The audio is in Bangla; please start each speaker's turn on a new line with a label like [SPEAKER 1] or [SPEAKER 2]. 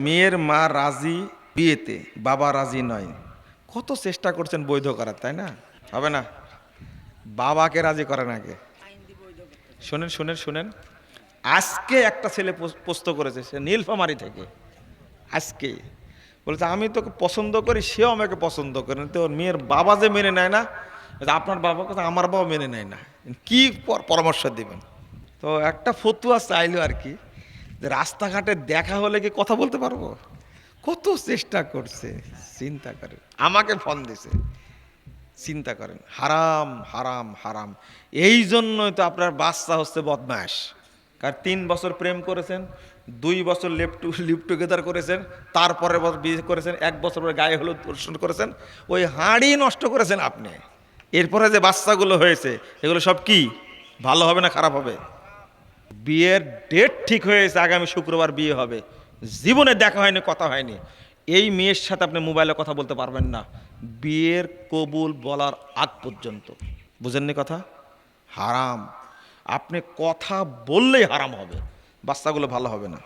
[SPEAKER 1] মেয়ের মা রাজি বিয়েতে, বাবা রাজি নয়। কত চেষ্টা করছেন বৈধ করার, তাই না? হবে না? বাবাকে রাজি করেন আগে। শোনেন শোনেন শোনেন। আজকে একটা ছেলে পোস- পোস্ত করেছে, সে নীলফামারি থেকে। আজকে। বলছে, আমি তোকে পছন্দ করি, সেও আমাকে পছন্দ করে তো ওর মেয়ের বাবা যে মেনে নেয় না আপনার বাবা কথা আমার বাবা মেনে নেয় না। কি পরামর্শ দিবেন? তো একটা ফতুয়া চাইলো আর কি। রাস্তাঘাটে দেখা হলে কি কথা বলতে পারব? কত চেষ্টা করছে, চিন্তা করে। আমাকে ফোন দিছে, চিন্তা করেন, হারাম হারাম হারাম। এই জন্যই তো আপনার বাচ্চা হচ্ছে বদমাস। কার তিন বছর প্রেম করেছেন, দুই বছর লেপ টু, লিপ টুগেদার করেছেন, তারপরে বিয়ে করেছেন, এক বছর পরে গায়ে হলুদ প্রদর্শন করেছেন, ওই হাঁড়ি নষ্ট করেছেন আপনি। এরপরে যে বাচ্চাগুলো হয়েছে, এগুলো সব কি? ভালো হবে না খারাপ হবে? বিয়ের ডেট ঠিক হয়েছে আগামী শুক্রবার বিয়ে হবে। জীবনে দেখা হয়নি, কথা হয়নি। এই মেয়ের সাথে আপনি মোবাইলে কথা বলতে পারবেন না। বিয়ের কবুল বলার আগ পর্যন্ত। বুঝেননি কথা? হারাম। আপনি কথা বললেই হারাম হবে। বাচ্চাগুলো ভালো হবে না।